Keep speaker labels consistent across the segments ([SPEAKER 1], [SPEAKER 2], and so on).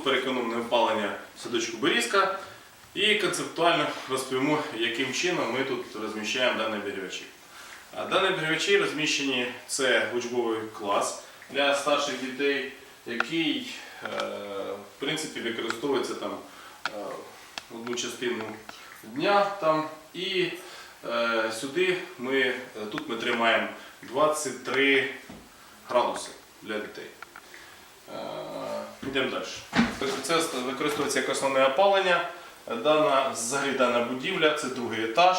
[SPEAKER 1] суперекономне опалення в садочку Берізка. І концептуально розповімо, яким чином ми тут розміщаємо дані обігрівачі. Дані обігрівачі розміщені це учбовий клас для старших дітей, який е, в принципі використовується там е, одну частину дня там. І е, сюди ми тут ми тримаємо 23 градуси для дітей. Йдемо далі. Тобто Це використовується як основне опалення. Дана, взагалі дана будівля, це другий етаж,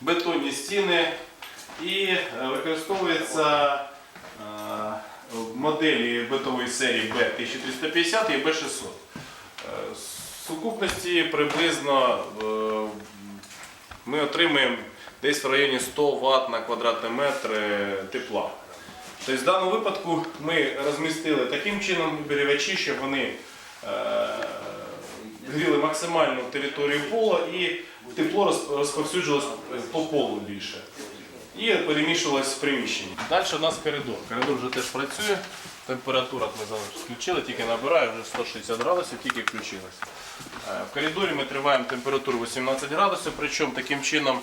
[SPEAKER 1] бетонні стіни і е, використовується е, моделі битової серії B1350 і B600. Е, В сукупності приблизно ми отримуємо десь в районі 100 Вт на квадратний метр тепла. Тобто в даному випадку ми розмістили таким чином обігрівачі, щоб вони е, гріли максимальну територію пола і тепло роз- розповсюджувалось по полу більше. І перемішувалось в приміщенні. Далі у нас коридор. Коридор вже теж працює. Температура ми включили, тільки набирає, вже 160 градусів, тільки включилась. Е, В коридорі ми триваємо температуру 18 градусів, причому таким чином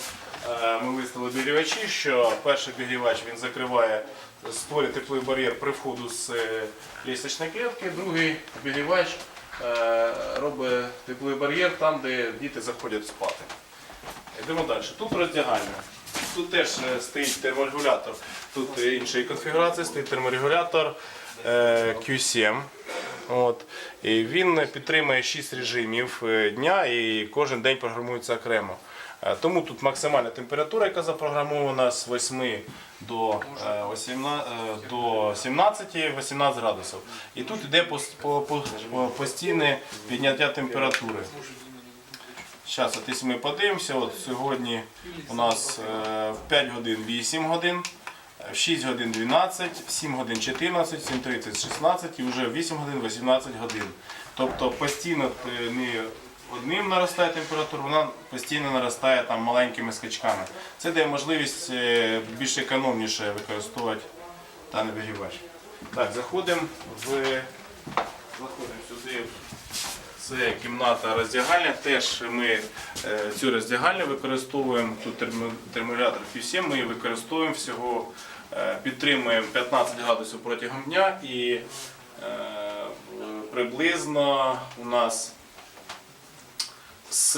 [SPEAKER 1] е, ми виставили обігрівачі, що перший обігрівач він закриває, створює тепловий бар'єр при входу з е, лісочної клітки, другий обігрівач е, робить тепловий бар'єр там, де діти заходять спати. Йдемо далі. Тут роздягальня. Тут теж е, стоїть терморегулятор. Тут іншої конфігурації стоїть терморегулятор е, Q7. От. І він підтримує 6 режимів дня і кожен день програмується окремо. Е, Тому тут максимальна температура, яка запрограмована з 8 до, е, 18, е, 17-18 градусів. І тут йде пос- по- по- по- постійне підняття температури. Зараз, от ми подивимося, от сьогодні у нас е, в 5 годин 8 годин, в 6 годин 12, в 7 годин 14, в 7.30 16 і вже в 8 годин 18 годин. Тобто постійно е, не одним наростає температура, вона постійно наростає там маленькими скачками. Це дає можливість е, більш економніше використовувати даний вигрівач. Так, заходимо в заходимо сюди. Це кімната роздягальня. Теж ми е, цю роздягальню використовуємо. Тут термо- терморегулятор Q7, ми її використовуємо всього, е, підтримуємо 15 градусів протягом дня і приблизно у нас з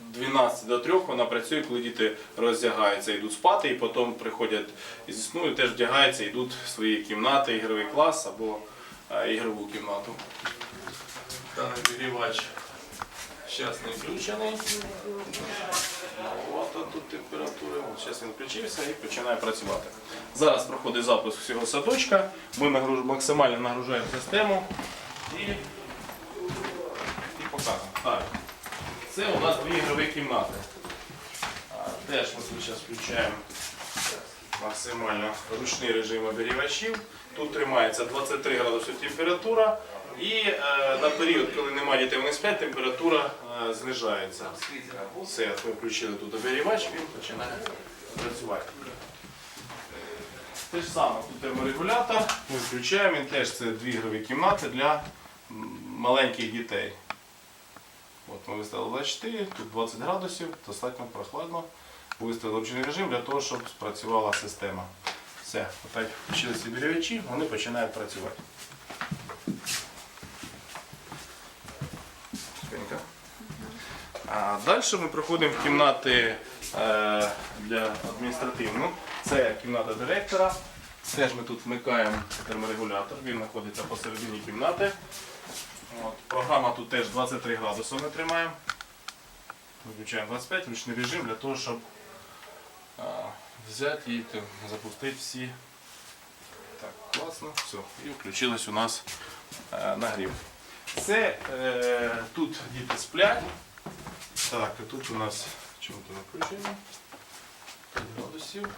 [SPEAKER 1] 12 до 3 вона працює, коли діти роздягаються, йдуть спати, і потім приходять зі сну і теж вдягаються, йдуть в свої кімнати, ігровий клас або е, ігрову кімнату. Даний обігрівач зараз не включений. От тут температура. Зараз він включився і починає працювати. Зараз проходить запуск всього садочка. Ми максимально нагружаємо систему і, і показуємо. Так. Це у нас дві ігрові кімнати. Теж ми зараз включаємо максимально ручний режим обігрівачів. Тут тримається 23 градуси температура. І е, на період, коли немає дітей, вони сплять, температура е, знижається. Все, ми включили тут обігрівач, він починає працювати. Те ж саме, тут терморегулятор, ми включаємо, він теж це дві ігрові кімнати для маленьких дітей. Ми виставили 24, тут 20 градусів, достатньо прохладно. Виставили ручний режим для того, щоб спрацювала система. Все, опять включилися обігрівачі, вони починають працювати. А далі ми проходимо в кімнати е, для адміністративну. Це кімната директора. Теж ми тут вмикаємо терморегулятор, він знаходиться посередині кімнати. От, програма тут теж 23 градуси ми тримаємо. Виключаємо 25, ручний режим для того, щоб а, взяти і запустити всі. Так, класно, все. І включилось у нас е, нагрів. Це е, тут діти сплять. Так, і тут у нас чому то не включено? 5 градусів.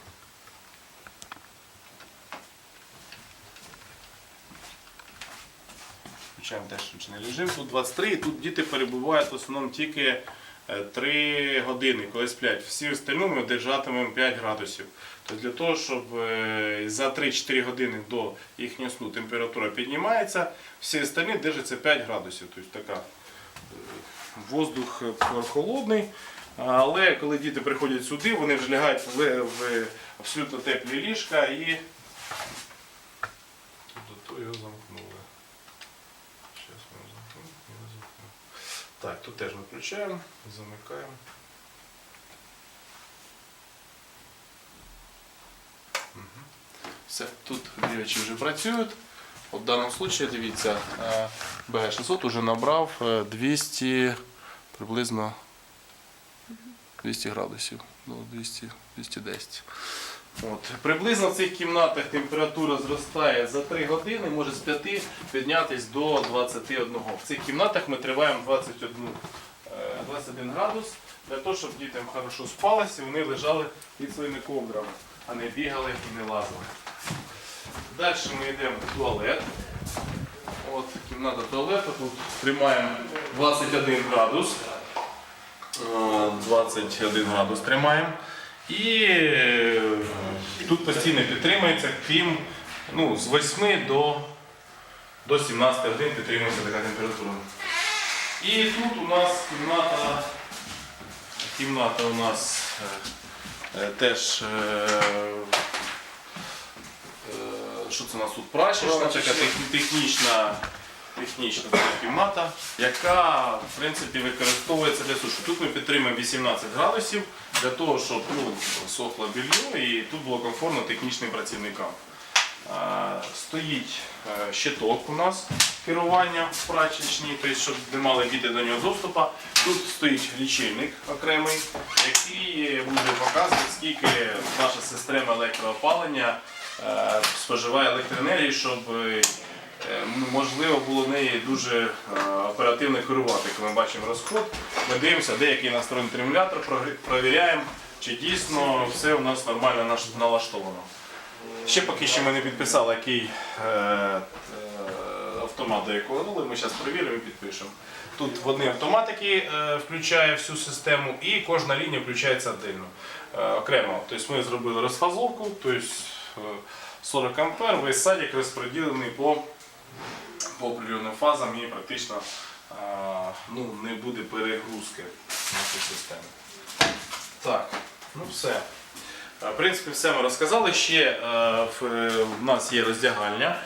[SPEAKER 1] Включаємо теж ручний режим. Тут 23, і тут діти перебувають в основному тільки 3 години, коли сплять. Всі остальні ми держатимемо 5 градусів. Тобто для того, щоб е, за 3-4 години до їхнього сну температура піднімається, всі остальні держаться 5 градусів. Тобто така воздух е, холодний. Але коли діти приходять сюди, вони вже лягають в, абсолютно теплі ліжка і. Тут його замкнули. Зараз ми його замкнемо. його замкнемо. Так, тут теж виключаємо, замикаємо. Все, тут речі вже працюють. От в даному випадку, дивіться, е, БГ-600 вже набрав е, 200 приблизно 200 градусів, ну, 200, 210. От. Приблизно в цих кімнатах температура зростає за 3 години, може з 5 піднятись до 21. В цих кімнатах ми триваємо 21, е, 21 градус для того, щоб дітям хорошо спалося і вони лежали під своїми ковдрами, а не бігали і не лазили. Далі ми йдемо в туалет. От кімната туалету, тут тримаємо 21 градус. Е, 21 градус тримаємо. І е, тут постійно підтримується, крім ну, з 8 до, до 17 годин підтримується така температура. І тут у нас кімната, кімната у нас е, е, теж. е, е, Що це у нас тут прачечна, така тех- технічна, технічна кімната, яка в принципі використовується для суші. Тут ми підтримуємо 18 градусів для того, щоб ну, сохло белье і тут було комфортно технічним працівникам. Стоїть е, щиток у нас керування в прачечній, тобто, щоб не мали діти до нього доступу. Тут стоїть лічильник окремий, який буде показувати, скільки наша система електроопалення е, споживає електроенергії, щоб е, можливо було неї дуже е, оперативно керувати. Коли ми бачимо розход, ми дивимося, де який настроєний термулятор, прогрі- провіряємо, чи дійсно все у нас нормально налаштовано. Ще поки що ми не підписали, який е, е, автомат до якого ну, ми зараз перевіримо і підпишемо. Тут в одний автомат, який е, включає всю систему, і кожна лінія включається віддільно, е, окремо. Тобто ми зробили розфазовку, тобто е, 40 ампер, весь садик розподілений по, по определеним фазам і практично ну, не буде перегрузки нашої системи. Так, ну все. В принципі, все ми розказали. Ще е, в, е, нас є роздягальня.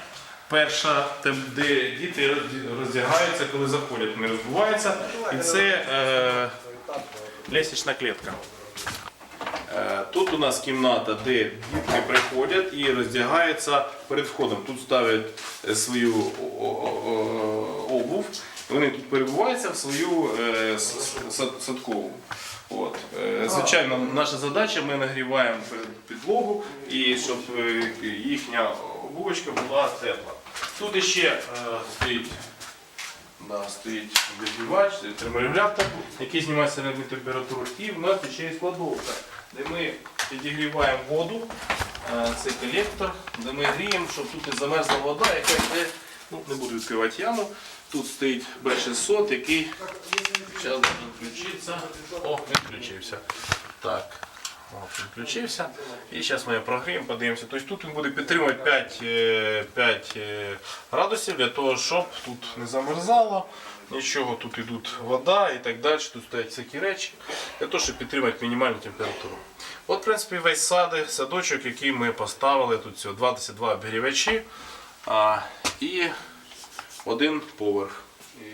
[SPEAKER 1] Перша, де діти роздягаються, коли заходять, вони розбуваються. І це е, лестнична клітка. Е, Тут у нас кімната, де дітки приходять і роздягаються перед входом. Тут ставлять е, свою обув. Вони тут перебуваються в свою е, садкову. От. Звичайно, наша задача, ми нагріваємо підлогу і щоб їхня обувочка була тепла. Тут ще стоїть Да, стоїть відбивач, терморегулятор, який знімає середню температуру. І в нас ще є кладовка, де ми підігріваємо воду, е, це колектор, де ми гріємо, щоб тут не замерзла вода, яка йде, ну не буду відкривати яму. Тут стоїть B600, який зараз включиться. О, він включився. Так. Включився. І зараз ми прогріємо, подивимося. Тобто тут він буде підтримувати 5, е, 5 е, градусів для того, щоб тут не замерзало. Нічого, тут йдуть вода і так далі, тут стоять всякі речі, для того, щоб підтримати мінімальну температуру. От, в принципі, весь сади, садочок, який ми поставили, тут всього 22 обігрівачі а, і один поверх. І.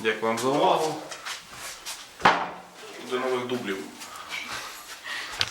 [SPEAKER 1] Дякую вам за увагу. До нових дублів.